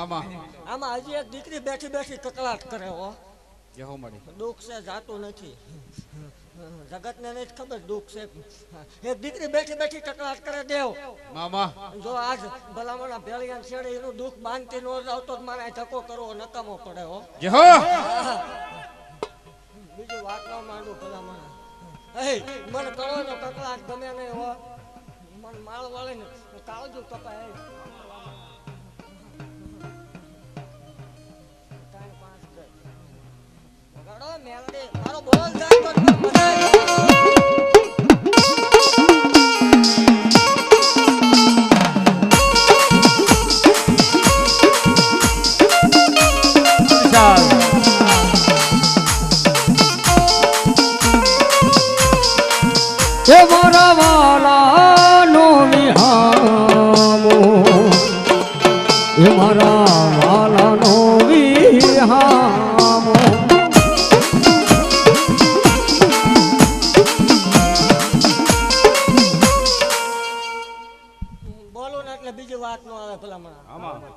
મામા. આમાં હજી એક દીકરી બેઠી બેઠી કકળાટ કરે હો. જેહો મળી દુઃખ છે જાતું નથી. જગતને જ ખબર દુઃખ છે. એક દીકરી બેઠી બેઠી કકળાટ કરે દેવ. મામા. જો આજ ભલામણા ભેળિયા છેડે એનું દુઃખ બાંધતી નો આવતો જ મારે ધક્કો કરવો નકામો પડે હો. જેહો બીજી વાત ન માંડું ભલામણા. એ મને કરો ને કકલાટ ગમે નહીં હો. મન માળ વાળે ને કાળજુ કપાય. મેલડી મારો બોલ જાય તો એટલે બીજી વાત નો આવે ભલામણા.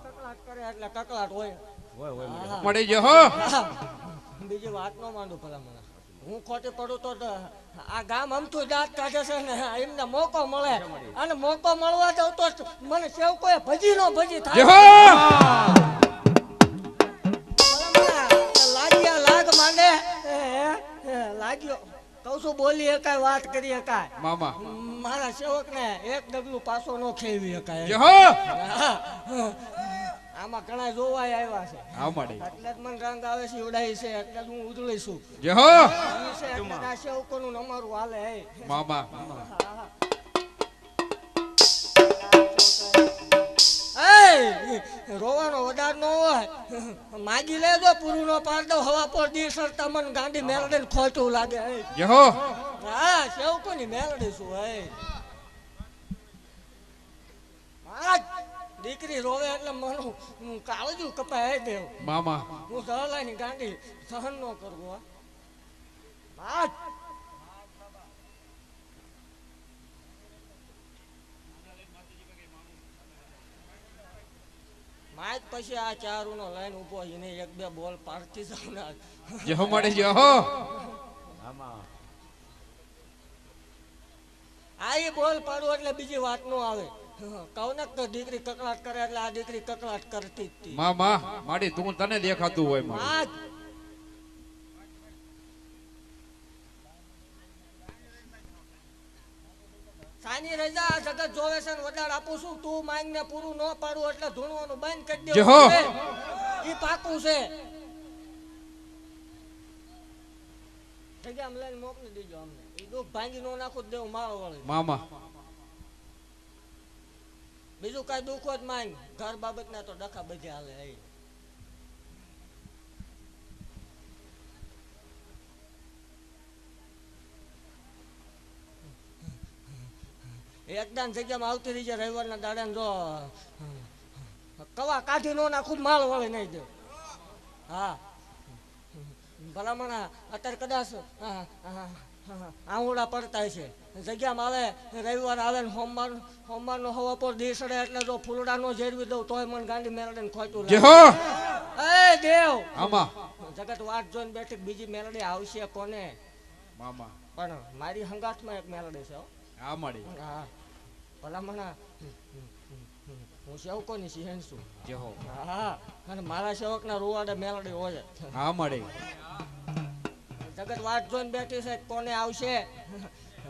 કકલાટ કરે એટલે કકલાટ હોય. હા. મળી જહો બીજી વાત નો માંડું ભલામણા. હું ખોટી પડું તો આ ગામ અમથું દાંત કાઢે છે ને એમને મોકો મળે. અને મોકો મળવા દઉં તો મને સેવ કોઈ ભજી નો ભજી થાય કહું છું બોલી હકાય વાત કરી શકાય મામા. મારા સેવક ને એક ડગલું પાછો નો ખેવી શકાય આમાં ઘણા જોવાય આવ્યા છે. એટલે જ મને રંગ આવે છે ઉડાઈ છે એટલે જ હું ઉજળી છું એટલે સેવકોનું અમારું હાલે મામા. રોવાનો વધાર નો હોય. માગી લેજો પૂરું નો પાડ દો હવા પર દી સરતા મને ગાંડી મેલડી ખોટું લાગે. યહો. હા હા સેવકોની મેલડી છું હે? આજ દીકરી રોવે એટલે મનું કાળજું કપાય દેવ. મામા. હું સહલાની ગાંડી સહન નો કરવો હો. આજ પછી આ ચારુ નો લાઈન ઊભો એને એક બે બોલ પાડતી ને આજ. જહો આ એ બોલ પાડું એટલે બીજી વાત નો આવે. કહું તો દીકરી કકળાટ કરે એટલે આ દીકરી કકળાટ કરતી જ માડી તું તને દેખાતું હોય મારું. સાની રજા જગત જોવે છે ને આપું છું તું માંગ ને પૂરું ન પાડું એટલે ધૂણવાનું બંધ કરી દેજો ઈ પાકું છે. જગ્યા લઈને મોકલી દેજો અમને. ઈ દુઃખ ભાંગી નો નાખું દેવ મારો વાળી. મામા. બીજું કઈ દુઃખ જ માંગ. ઘર બાબત ના તો ડખા બધે હાલે હે. એકદમ જગ્યામાં આવતી રહી છે રવિવારના દાડા જો કવા કાઢી નો નાખું માલ વળે નહીં દે. હા. ભલામણ અત્યારે કદાચ આંગુડા પડતા છે જગ્યામાં આવે રવિવાર આવે ને સોમવાર સોમવારનો હવા પર દી સડે એટલે જો ફૂલડા નો જેરવી દઉં તોય મને ગાંધી મેળવીને ખોટું એ દેવ! આમાં. જગત વાત જોઈને બેઠી બીજી મેલડી આવશે કોને? મામા. પણ મારી હંગાથમાં એક મેલડી છે હો. આ મળી. હા. ભલામણા હું સેવકોની સિંહણ છું. જહો હા. અને મારા સેવકના રૂવાડે મેલડી હોય. હા મળી. જગત વાત જોઈને બેઠી છે કોને આવશે?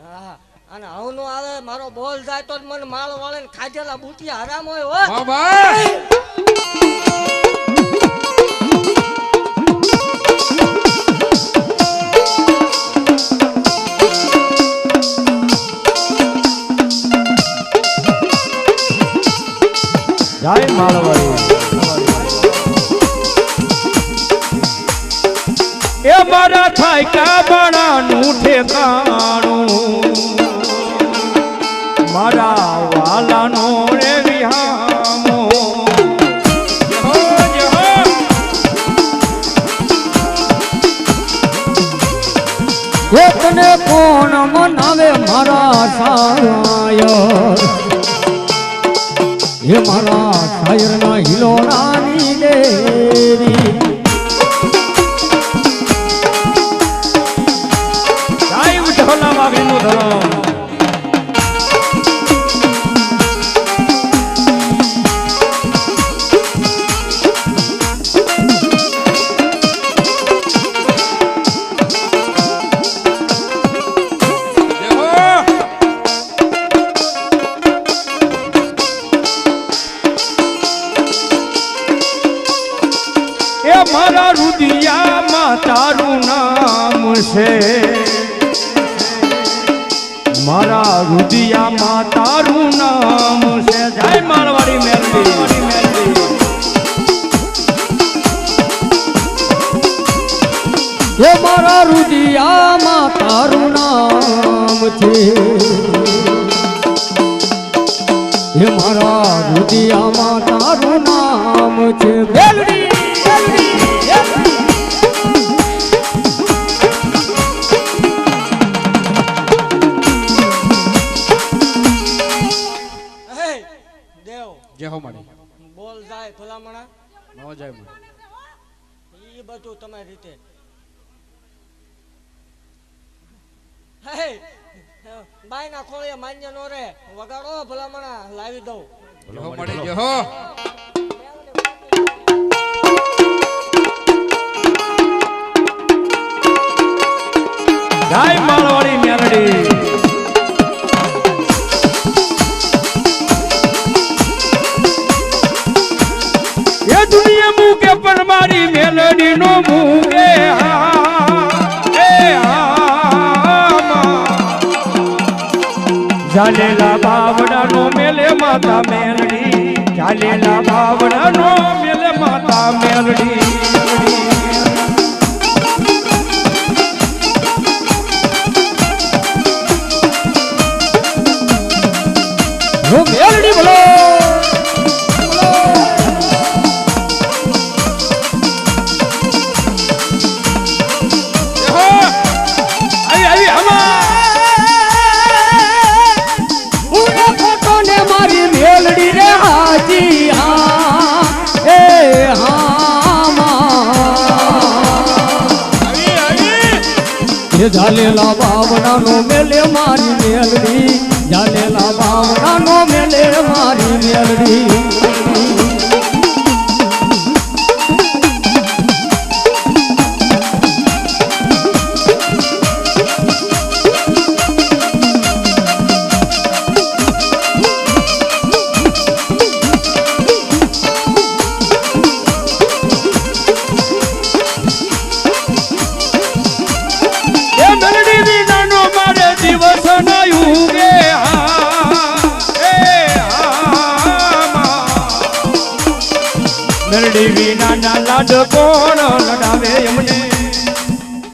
હા. અને હવનો આવે મારો બોલ જાય તો મને માળ વાળે ને ખાધેલા બુટિયા હરામ હોય હો. જય માળવાડી. એ મારા થાય કા બળાનું ઠેકાણું. મારા વાલાનો રે વિહામો. કોણ મનાવે મારા સાય? હે મારા શાયરના હિલોરાની મારા રુદિયામાં તારું નામ છે. મારા રુદિયામાં તારું નામ છે. જય મારવાડી મેલડી. એ મારા રુદિયામાં તારું નામ છે. હે મારા રુદિયામાં તારું નામ છે. મેલડી. બોલ જાય ભલામણા. ન જાય માડી એ બધું તમારી રીતે. હે બાયના ખોળે માન્ય નો રે. વગાડો ભલામણા લાવી દઉં. જય હો. જય માળવાડી મેલડી એ દુનિયા મૂકે પણ મારી મેલડી નો મૂકે ચાલેલા બાવડા નો મેલે માતા મેલડી. ચાલેલા બાવડા નો મેલે માતા મેલડી. એ ઝાલેલા બાવડા નો મેલે મારી મેલડી. ઝાલેલા બાવડા નો મેલે મારી મેલડી. વિનાના લાડ કોણ લડાવે એમને?